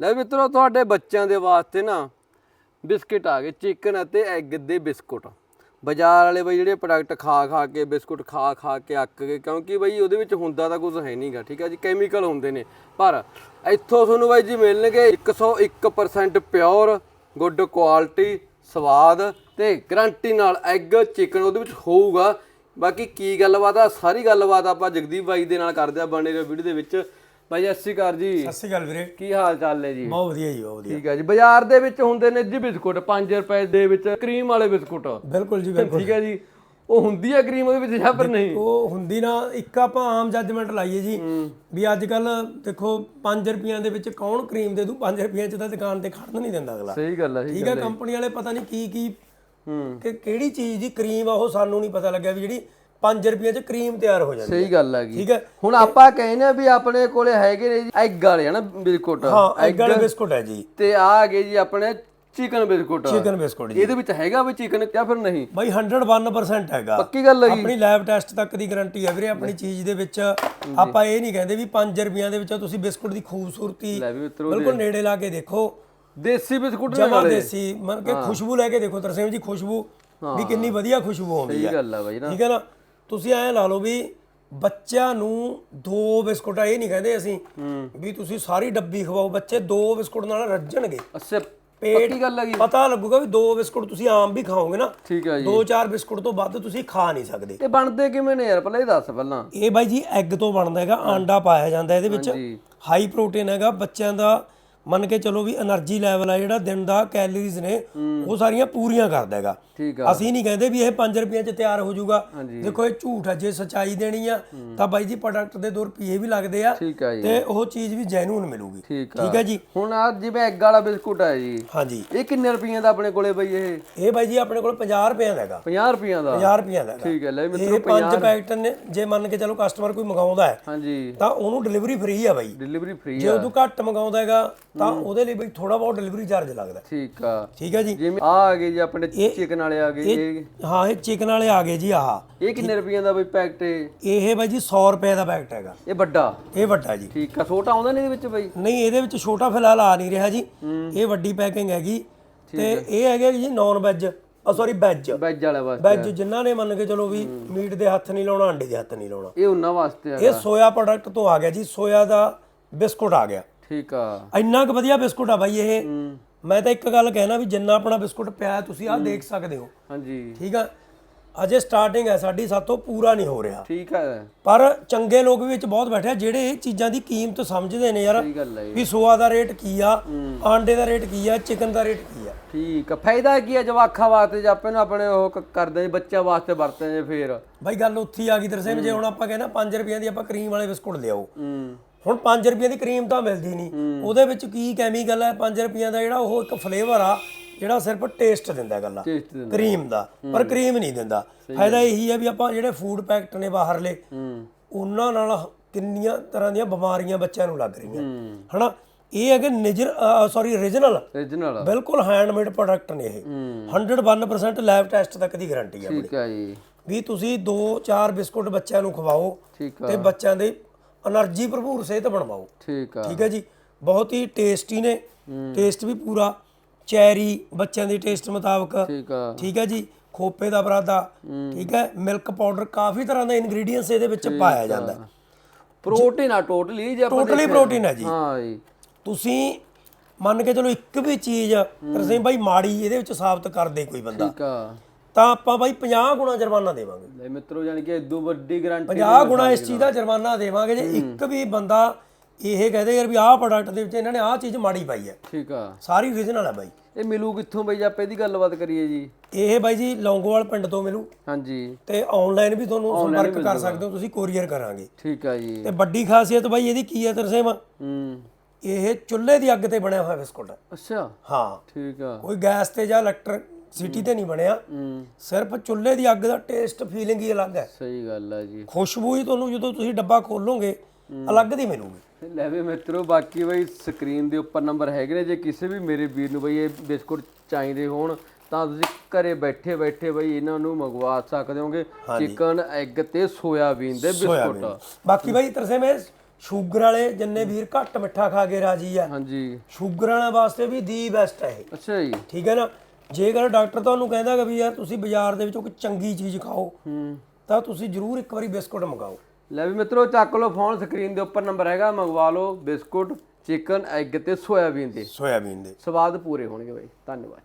ਲੈ ਮਿੱਤਰੋ, ਤੁਹਾਡੇ ਬੱਚਿਆਂ ਦੇ ਵਾਸਤੇ ਨਾ ਬਿਸਕਿਟ ਆ ਗਏ, ਚਿਕਨ ਅਤੇ ਐਗ ਦੇ ਬਿਸਕੁਟ। ਬਾਜ਼ਾਰ ਵਾਲੇ ਬਈ ਜਿਹੜੇ ਪ੍ਰੋਡਕਟ ਖਾ ਖਾ ਕੇ, ਬਿਸਕੁਟ ਖਾ ਖਾ ਕੇ ਅੱਕ ਗਏ, ਕਿਉਂਕਿ ਬਈ ਉਹਦੇ ਵਿੱਚ ਹੁੰਦਾ ਤਾਂ ਕੁਝ ਹੈ ਨਹੀਂਗਾ ਠੀਕ ਹੈ ਜੀ? ਕੈਮੀਕਲ ਹੁੰਦੇ ਨੇ। ਪਰ ਇੱਥੋਂ ਤੁਹਾਨੂੰ ਬਾਈ ਜੀ ਮਿਲਣਗੇ 101% ਪਿਓਰ ਗੁੱਡ ਕੁਆਲਿਟੀ ਸਵਾਦ ਤੇ ਗਰੰਟੀ ਨਾਲ ਐਗ ਚਿਕਨ ਉਹਦੇ ਵਿੱਚ ਹੋਊਗਾ। ਬਾਕੀ ਕੀ ਗੱਲਬਾਤ ਆ? ਸਾਰੀ ਗੱਲਬਾਤ ਆਪਾਂ ਜਗਦੀਪ ਬਾਈ ਦੇ ਨਾਲ ਕਰਦੇ ਆ, ਬਣੇ ਵੀਡੀਓ ਦੇ ਵਿੱਚ। ਬਾਈ ਸਤਿ ਸ਼੍ਰੀ ਅਕਾਲ ਜੀ। ਸਤਿ ਸ਼੍ਰੀ ਅਕਾਲ ਵੀਰੇ। ਕੀ ਹਾਲ ਚਾਲ ਹੈ ਜੀ? ਬਹੁਤ ਵਧੀਆ ਜੀ ਬਹੁਤ ਵਧੀਆ। ਠੀਕ ਹੈ ਜੀ। ਬਾਜ਼ਾਰ ਦੇ ਵਿੱਚ ਹੁੰਦੇ ਨੇ ਜੀ ਬਿਸਕੁਟ 5 ਰੁਪਏ ਦੇ ਵਿੱਚ ਕਰੀਮ ਵਾਲੇ ਬਿਸਕੁਟ। ਬਿਲਕੁਲ ਜੀ ਬਿਲਕੁਲ। ਠੀਕ ਹੈ ਜੀ। ਉਹ ਹੁੰਦੀ ਹੈ ਕਰੀਮ ਉਹਦੇ ਵਿੱਚ ਜਾਂ ਪਰ ਨਹੀਂ? ਉਹ ਹੁੰਦੀ ਨਾ ਇੱਕ ਆਪਾਂ ਆਮ ਜੱਜਮੈਂਟ ਲਾਈਏ ਜੀ ਵੀ ਅੱਜ ਕੱਲ ਦੇਖੋ 5 ਰੁਪਈਆਂ ਦੇ ਵਿੱਚ ਕੌਣ ਕਰੀਮ ਦੇ ਦੂ? 5 ਰੁਪਈਆਂ ਚ ਤਾਂ ਦੁਕਾਨ ਤੇ ਖੜਨ ਨਹੀਂ ਦਿੰਦਾ ਅਗਲਾ। ਸਹੀ ਗੱਲ ਹੈ ਠੀਕ ਹੈ ਕੰਪਨੀ ਵਾਲੇ ਪਤਾ ਨਹੀਂ ਕੀ ਕੀ ਹੂੰ। ਕਿ ਕਿਹੜੀ ਚੀਜ਼ ਦੀ ਕਰੀਮ ਆ ਉਹ ਸਾਨੂੰ ਨਹੀਂ ਪਤਾ ਲੱਗਿਆ ਵੀ ਜਿਹੜੀ 5 ਰੁਪਈਆਂ ਚ ਕਰੀਮ ਤਿਆਰ ਹੋ ਜਾਂਦੀ ਸਹੀ ਗੱਲ ਹੈਗੀ। ਠੀਕ ਹੈ? ਹੁਣ ਆਪਾਂ ਕਹਿੰਦੇ ਆ ਵੀ ਆਪਣੇ ਕੋਲੇ ਹੈਗੇ ਨੇ ਜੀ ਐਗ ਵਾਲੇ ਹਨਾ ਬਿਸਕੁਟ। ਹਾਂ ਐਗ ਵਾਲੇ ਬਿਸਕੁਟ ਹੈ ਜੀ। ਤੇ ਆ ਆ ਗਏ ਜੀ ਆਪਣੇ ਚਿਕਨ ਬਿਸਕੁਟ। ਚਿਕਨ ਬਿਸਕੁਟ ਜੀ। ਇਹਦੇ ਵਿੱਚ ਹੈਗਾ ਵੀ ਚਿਕਨ ਜਾਂ ਫਿਰ ਨਹੀਂ? ਬਾਈ 101% ਹੈਗਾ। ਪੱਕੀ ਗੱਲ ਹੈ ਜੀ। ਆਪਣੀ ਲੈਬ ਟੈਸਟ ਤੱਕ ਦੀ ਗਾਰੰਟੀ ਹੈ ਵੀਰੇ ਆਪਣੀ ਚੀਜ਼ ਦੇ ਵਿੱਚ। ਆਪਾਂ ਇਹ ਨਹੀਂ ਕਹਿੰਦੇ ਵੀ 5 ਰੁਪਈਆਂ ਦੇ ਵਿੱਚ ਤੁਸੀਂ ਬਿਸਕੁਟ ਦੀ ਖੂਬਸੂਰਤੀ ਬਿਲਕੁਲ ਨੇੜੇ ਲਾ ਕੇ ਦੇਖੋ। ਦੇਸੀ ਬਿਸਕੁਟ ਨਾਲੇ। ਦੇਸੀ। ਮਨ ਕੇ ਖੁਸ਼ਬੂ ਲੈ ਕੇ ਦੇਖੋ ਤਰਸੇਮ ਜੀ ਖੁਸ਼ਬੂ ਵੀ ਕਿੰਨੀ ਵਧੀਆ ਖੁਸ਼ਬੂ ਆਉਂਦੀ ਸਹੀ ਹੈ। ਗੱਲ ਆ ਬਾਈ ਨਾ। ਠੀਕ ਹੈ ਨਾ? ਤੁਸੀਂ ਐਂ ਲਾ ਲਓ ਵੀ ਬੱਚਿਆਂ ਨੂੰ ਦੋ ਬਿਸਕੁਟ ਇਹ ਨਹੀਂ ਕਹਿੰਦੇ ਅਸੀਂ ਵੀ ਤੁਸੀਂ ਸਾਰੀ ਡੱਬੀ ਖਵਾਓ ਬੱਚੇ ਦੋ ਬਿਸਕੁਟ ਨਾਲ ਰੱਜਣਗੇ। ਅੱਛਾ ਪੱਕੀ ਗੱਲ ਹੈਗੀ। ਪਤਾ ਲੱਗੂਗਾ ਵੀ ਦੋ ਬਿਸਕੁਟ ਤੁਸੀਂ ਆਮ ਵੀ ਖਾਓਗੇ ਨਾ। ਠੀਕ ਹੈ ਜੀ। ਦੋ ਚਾਰ ਬਿਸਕੁਟ ਤੋਂ ਵੱਧ ਤੁਸੀਂ ਖਾ ਨਹੀਂ ਸਕਦੇ। ਇਹ ਬਣਦੇ ਕਿਵੇਂ ਨੇ ਯਾਰ? ਪਹਿਲਾਂ ਇਹ ਦੱਸ ਪਹਿਲਾਂ। ਇਹ ਬਾਈ ਜੀ ਐਗ ਤੋਂ ਬਣਦਾ ਹੈਗਾ ਆਂਡਾ ਪਾਇਆ ਜਾਂਦਾ ਇਹਦੇ ਵਿੱਚ। ਹਾਈ ਪ੍ਰੋਟੀਨ ਹੈਗਾ ਬੱਚਿਆਂ ਦਾ ਮੰਨ ਕੇ ਚਲੋ ਵੀ એનર્ਜੀ ਲੈਵਲ ਆ ਜਿਹੜਾ ਦਿਨ ਦਾ ਕੈਲਰੀਜ਼ ਨੇ ਉਹ ਸਾਰੀਆਂ ਪੂਰੀਆਂ ਕਰਦਾ ਹੈਗਾ। ਠੀਕ ਆ। ਅਸੀਂ ਨਹੀਂ ਕਹਿੰਦੇ ਵੀ ਇਹ 5 ਰੁਪਏ ਚ ਤਿਆਰ ਹੋ ਜਾਊਗਾ। ਦੇਖੋ ਇਹ ਝੂਠ ਹੈ ਜੇ ਸਚਾਈ ਦੇਣੀ ਆ ਤਾਂ ਬਾਈ ਜੀ ਪ੍ਰੋਡਕਟ ਦੇ 2 ਰੁਪਏ ਵੀ ਲੱਗਦੇ ਆ ਤੇ ਉਹ ਚੀਜ਼ ਵੀ ਜੈਨੂਨ ਮਿਲੂਗੀ। ਠੀਕ ਆ। ਜੀ? ਹੁਣ ਆ ਜਿਵੇਂ ਐਗ ਵਾਲਾ ਬਿਸਕੁਟ ਹੈ ਜੀ। ਹਾਂਜੀ। ਇਹ ਕਿੰਨੇ ਰੁਪਈਆਂ ਦਾ ਆਪਣੇ ਕੋਲੇ ਬਈ ਇਹ? ਇਹ ਬਾਈ ਜੀ ਆਪਣੇ ਕੋਲ 50 ਰੁਪਏ ਦਾ 50 ਰੁਪਈਆਂ ਦਾ? 50 ਰੁਪਈਆਂ ਦਾ ਠੀਕ ਹੈ ਲੈ ਮਿੱਤਰੋ 50 ਪੰਜ ਪੈਕਟ ਨੇ ਜੇ ਮੰਨ ਕੇ ਚਲੋ ਕਸਟਮਰ ਕੋਈ ਮੰਗਾਉਂਦਾ ਹੈ ਹਾਂਜੀ। ਤਾਂ ਉਹਨੂੰ ਡਿਲੀਵਰੀ ਫ੍ਰੀ ਆ ਬਾਈ। ਡਿਲੀਵਰੀ ਫ੍ਰੀ ਆ ਜੇ ਉਹ ਤੋਂ ਘੱਟ ਮੰਗਾਉਂਦਾ ਹੈਗਾ ਤਾਂ ਉਹਦੇ ਲਈ ਬਈ ਥੋੜਾ ਬਹੁਤ ਡਿਲੀਵਰੀ ਚਾਰਜ ਲੱਗਦਾ ਠੀਕ ਆ। ਠੀਕ ਹੈ ਜੀ। ਜਿਵੇਂ ਆ ਆ ਗਏ ਜੀ ਆਪਣੇ ਚਿਕਨ ਵਾਲੇ ਆ ਗਏ ਇਹ ਹਾਂ ਇਹ ਚਿਕਨ ਵਾਲੇ ਆ ਗਏ ਜੀ ਆਹ। ਇਹ ਕਿੰਨੇ ਰੁਪਈਆਂ ਦਾ ਬਈ ਪੈਕਟ ਇਹ? ਇਹ ਬਾਈ ਜੀ 100 ਰੁਪਏ ਦਾ ਪੈਕਟ ਹੈਗਾ। ਇਹ ਵੱਡਾ? ਇਹ ਵੱਡਾ ਜੀ। ਠੀਕ ਆ ਛੋਟਾ ਆਉਂਦਾ ਨਹੀਂ ਇਹਦੇ ਵਿੱਚ ਬਈ? ਨਹੀਂ ਇਹਦੇ ਵਿੱਚ ਛੋਟਾ ਫਿਲਹਾਲ ਆ ਨਹੀਂ ਰਿਹਾ ਜੀ। ਇਹ ਵੱਡੀ ਪੈਕਿੰਗ ਹੈਗੀ। ਤੇ ਇਹ ਹੈਗਾ ਜੀ ਨਾਨ ਵੈਜ ਆ ਸੌਰੀ ਵੈਜ ਵੈਜ ਵਾਲੇ ਵਾਸਤੇ ਵੈਜ ਜਿਨ੍ਹਾਂ ਨੇ ਮੰਨ ਕੇ ਚਲੋ ਵੀ ਮੀਟ ਦੇ ਹੱਥ ਨਹੀਂ ਲਾਉਣਾ ਅੰਡੇ ਦੇ ਹੱਥ ਨਹੀਂ ਲਾਉਣਾ। ਇਹ ਉਹਨਾਂ ਵਾਸਤੇ ਆ ਇਹ ਸੋਇਆ ਪ੍ਰੋਡਕਟ ਤੋਂ ਆ ਗਿਆ ਜੀ। ਸੋਇਆ ਦਾ ਬਿਸਕੁਟ ਆ ਗਿਆ। ਠੀਕ ਆ। ਇੰਨਾ ਕੁ ਵਧੀਆ ਬਿਸਕੁਟ ਆ ਬਾਈ ਇਹ। ਮੈਂ ਤਾਂ ਇੱਕ ਗੱਲ ਕਹਿਣਾ ਵੀ ਜਿੰਨਾ ਆਪਣਾ ਬਿਸਕੁਟ ਪਿਆ ਹੈ, ਤੁਸੀਂ ਆਹ ਦੇਖ ਸਕਦੇ ਹੋ। ਹਾਂਜੀ। ਠੀਕ ਆ। ਅਜੇ ਸਟਾਰਟਿੰਗ ਹੈ ਸਾਡੀ ਸਾਤੋਂ ਪੂਰਾ ਨਹੀਂ ਹੋ ਰਿਹਾ। ਠੀਕ ਆ। ਪਰ ਚੰਗੇ ਲੋਕ ਵੀ ਵਿੱਚ ਬਹੁਤ ਬੈਠੇ ਆ ਜਿਹੜੇ ਇਹ ਚੀਜ਼ਾਂ ਦੀ ਕੀਮਤ ਸਮਝਦੇ ਨੇ ਯਾਰ। ਸਹੀ ਗੱਲ ਹੈ ਜੀ। ਵੀ ਸੋਆ ਦਾ ਰੇਟ ਕੀ ਆ ਆਂਡੇ ਦਾ ਰੇਟ ਕੀ ਆ ਚਿਕਨ ਦਾ ਰੇਟ ਕੀ ਆ। ਠੀਕ ਆ। ਫਾਇਦਾ ਕੀ ਆ ਜਵਾਖਾਂ ਵਾਸਤੇ? ਜੇ ਆਪੇ ਨੂੰ ਆਪਣੇ ਉਹ ਕ- ਕਰਦੇ ਜੀ ਬੱਚਿਆਂ ਵਾਸਤੇ ਵਰਤਦੇ ਜੇ ਫੇਰ। ਬਾਈ ਗੱਲ ਉੱਥੇ ਹੀ ਆ ਗਈ ਦਰਸੇ ਜੇ ਹੁਣ ਆਪਾਂ ਕਹਿੰਦਾ 5 ਰੁਪਈਆਂ ਦੀ ਆਪਾਂ ਕਰੀਮ ਵਾਲੇ ਬਿਸਕੁਟ ਲਿਆਓ। ਹੂੰ। ਹੁਣ 5 ਰੁਪਈਆਂ ਦੀ ਕਰੀਮ ਤਾਂ ਮਿਲਦੀ ਨਹੀਂ। ਉਹਦੇ ਵਿੱਚ ਕੀ ਕੈਮੀਕਲ ਹੈ? 5 ਰੁਪਈਆਂ ਦਾ ਜਿਹੜਾ ਉਹ ਇੱਕ ਫਲੇਵਰ ਆ ਜਿਹੜਾ ਸਿਰਫ ਟੇਸਟ ਦਿੰਦਾ ਗੱਲਾਂ। ਕਰੀਮ ਦਾ ਪਰ ਕਰੀਮ ਨਹੀਂ ਦਿੰਦਾ। ਫਾਇਦਾ ਇਹੀ ਹੈ ਵੀ ਆਪਾਂ ਜਿਹੜੇ ਫੂਡ ਪੈਕਟ ਨੇ ਬਾਹਰਲੇ ਹੂੰ। ਉਹਨਾਂ ਨਾਲ ਕਿੰਨੀਆਂ ਤਰ੍ਹਾਂ ਦੀਆਂ ਬਿਮਾਰੀਆਂ ਬੱਚਿਆਂ ਨੂੰ ਲੱਗ ਰਹੀਆਂ। ਹਨਾ? ਇਹ ਹੈਗੇ ਨਿਜਰ ਸੌਰੀ origignal ਰੀਜਨਲ ਬਿਲਕੁਲ ਹੈਂਡਮੇਡ ਪ੍ਰੋਡਕਟ ਨੇ ਇਹ। 101% ਲੈਬ ਟੈਸਟ ਤੱਕ ਦੀ ਗਾਰੰਟੀ ਹੈ ਠੀਕ ਆ ਜੀ। ਵੀ ਤੁਸੀਂ 2-4 ਬਿਸਕੁਟ ਬੱਚਿਆਂ ਨੂੰ ਖਵਾਓ ਤੇ ਬੱਚਿਆਂ ਦੇ એનર્ਜੀ ਭਰਪੂਰ ਸਿਹਤ ਬਣਵਾਓ ਠੀਕ ਆ ਠੀਕ ਹੈ ਜੀ ਬਹੁਤ ਹੀ ਟੇਸਟੀ ਨੇ ਟੇਸਟ ਵੀ ਪੂਰਾ ਚੈਰੀ ਬੱਚਿਆਂ ਦੀ ਟੇਸਟ ਮੁਤਾਬਕ ਠੀਕ ਆ ਠੀਕ ਹੈ ਜੀ ਖੋਪੇ ਦਾ ਬਰਾਦਾ ਠੀਕ ਹੈ ਮਿਲਕ ਪਾਊਡਰ ਕਾਫੀ ਤਰ੍ਹਾਂ ਦੇ ਇਨਗਰੀਡੀਅੰਟਸ ਇਹਦੇ ਵਿੱਚ ਪਾਇਆ ਜਾਂਦਾ. ਪ੍ਰੋਟੀਨ ਆ ਟੋਟਲੀ ਜੇ ਆਪਾਂ ਟੋਟਲੀ ਪ੍ਰੋਟੀਨ ਹੈ ਜੀ ਹਾਂ ਜੀ ਤੁਸੀਂ ਮੰਨ ਕੇ ਚਲੋ ਇੱਕ ਵੀ ਚੀਜ਼ ਤੁਸੀਂ ਬਾਈ ਮਾੜੀ ਇਹਦੇ ਵਿੱਚ ਸਾਬਤ ਕਰਦੇ ਕੋਈ ਬੰਦਾ ਤਾਂ ਆਪਾਂ ਬਾਈ 50 ਗੁਣਾ ਜੁਰਮਾਨਾ ਦੇਵਾਂਗੇ। ਲੈ ਮਿੱਤਰੋ ਜਾਨ ਕਿ ਇਦੋਂ ਵੱਡੀ ਗਾਰੰਟੀ 50 ਗੁਣਾ ਇਸ ਚੀਜ਼ ਦਾ ਜੁਰਮਾਨਾ ਦੇਵਾਂਗੇ ਜੇ ਇੱਕ ਵੀ ਬੰਦਾ ਇਹ ਕਹਦੇ ਯਾਰ ਵੀ ਆਹ ਪ੍ਰੋਡਕਟ ਦੇ ਵਿੱਚ ਇਹਨਾਂ ਨੇ ਆਹ ਚੀਜ਼ ਮਾੜੀ ਪਾਈ ਹੈ। ਠੀਕ ਆ। ਸਾਰੀ ਓਰੀਜਨਲ ਹੈ ਬਾਈ। ਇਹ ਮਿਲੂ ਕਿੱਥੋਂ ਬਈ? ਜੇ ਆਪਾਂ ਇਹਦੀ ਗੱਲਬਾਤ ਕਰੀਏ ਜੀ। ਇਹ ਬਾਈ ਜੀ ਲੌਂਗੋਵਾਲ ਪਿੰਡ ਤੋਂ ਮਿਲੂ। ਹਾਂਜੀ। ਤੇ ਆਨਲਾਈਨ ਵੀ ਤੁਹਾਨੂੰ ਸੰਪਰਕ ਕਰ ਸਕਦੇ ਹੋ ਤੁਸੀਂ ਕੋਰੀਅਰ ਕਰਾਂਗੇ। ਠੀਕ ਆ ਜੀ। ਤੇ ਵੱਡੀ ਖਾਸੀਅਤ ਬਾਈ ਇਹਦੀ ਕੀ ਹੈ ਤਰਸੇਮ ਹੂੰ। ਇਹ ਚੁੱਲ੍ਹੇ ਦੀ ਅੱਗ ਤੇ ਬਣਿਆ ਹੋਇਆ ਬਿਸਕੁਟ। ਅੱਛਾ। ਹਾਂ। ਠੀਕ ਆ। ਕੋਈ ਗੈਸ ਤੇ ਜਾਂ ਇਲੈਕਟ੍ਰਿਕ ਸਿਟੀ ਤੇ ਨਹੀਂ ਬਣਿਆ। ਸਿਰਫ ਚੁੱਲ੍ਹੇ ਦੀ ਅੱਗ ਦਾ ਟੇਸਟ ਫੀਲਿੰਗ ਹੀ ਅਲੱਗ ਹੈ। ਸਹੀ ਗੱਲ ਆ ਜੀ। ਖੁਸ਼ਬੂ ਹੀ ਤੁਹਾਨੂੰ ਜਦੋਂ ਤੁਸੀਂ ਡੱਬਾ ਖੋਲੋਗੇ ਅਲੱਗ ਦੀ ਮਿਲੂਗੀ। ਲੈ ਵੀ ਮਿੱਤਰੋ ਬਾਕੀ ਬਈ ਸਕਰੀਨ ਦੇ ਉੱਪਰ ਨੰਬਰ ਹੈਗੇ ਨੇ। ਜੇ ਕਿਸੇ ਵੀ ਮੇਰੇ ਵੀਰ ਨੂੰ ਬਈ ਇਹ ਬਿਸਕੁਟ ਚਾਹੀਦੇ ਹੋਣ ਤਾਂ ਤੁਸੀਂ ਘਰੇ ਬੈਠੇ ਬੈਠੇ ਬਈ ਇਹਨਾਂ ਨੂੰ ਮੰਗਵਾ ਸਕਦੇ ਹੋਗੇ। ਚਿਕਨ ਐਗ ਤੇ ਸੋਇਆਬੀਨ ਦੇ ਬਿਸਕੁਟ। ਬਾਕੀ ਬਾਈ ਤਰਸੇ ਮੈਂ ਸ਼ੂਗਰ ਵਾਲੇ ਜਿੰਨੇ ਵੀਰ ਘੱਟ ਮਿੱਠਾ ਖਾ ਕੇ ਰਾਜੀ ਆ। ਹਾਂਜੀ। ਸ਼ੂਗਰ ਵਾਲਿਆਂ ਵਾਸਤੇ ਵੀ ਦੀ ਬੈਸਟ ਹੈ ਇਹ। ਅੱਛਾ ਜੀ। ਠੀਕ ਹੈ ਨਾ? ਜੇਕਰ ਡਾਕਟਰ ਤੁਹਾਨੂੰ ਕਹਿੰਦਾ ਕਿ ਵੀ ਯਾਰ ਤੁਸੀਂ ਬਾਜ਼ਾਰ ਦੇ ਵਿੱਚੋਂ ਕੋਈ ਚੰਗੀ ਚੀਜ਼ ਖਾਓ ਹੂੰ। ਤਾਂ ਤੁਸੀਂ ਜ਼ਰੂਰ ਇੱਕ ਵਾਰੀ ਬਿਸਕੁਟ ਮੰਗਾਓ। ਲੈ ਵੀ ਮਿੱਤਰੋ ਚੱਕ ਲਓ ਫੋਨ ਸਕਰੀਨ ਦੇ ਉੱਪਰ ਨੰਬਰ ਹੈਗਾ ਮੰਗਵਾ ਲਓ ਬਿਸਕੁਟ ਚਿਕਨ ਐਗ ਤੇ ਸੋਇਆਬੀਨ ਦੇ। ਸੋਇਆਬੀਨ ਦੇ। ਸਵਾਦ ਪੂਰੇ ਹੋਣਗੇ ਬਾਈ। ਧੰਨਵਾਦ।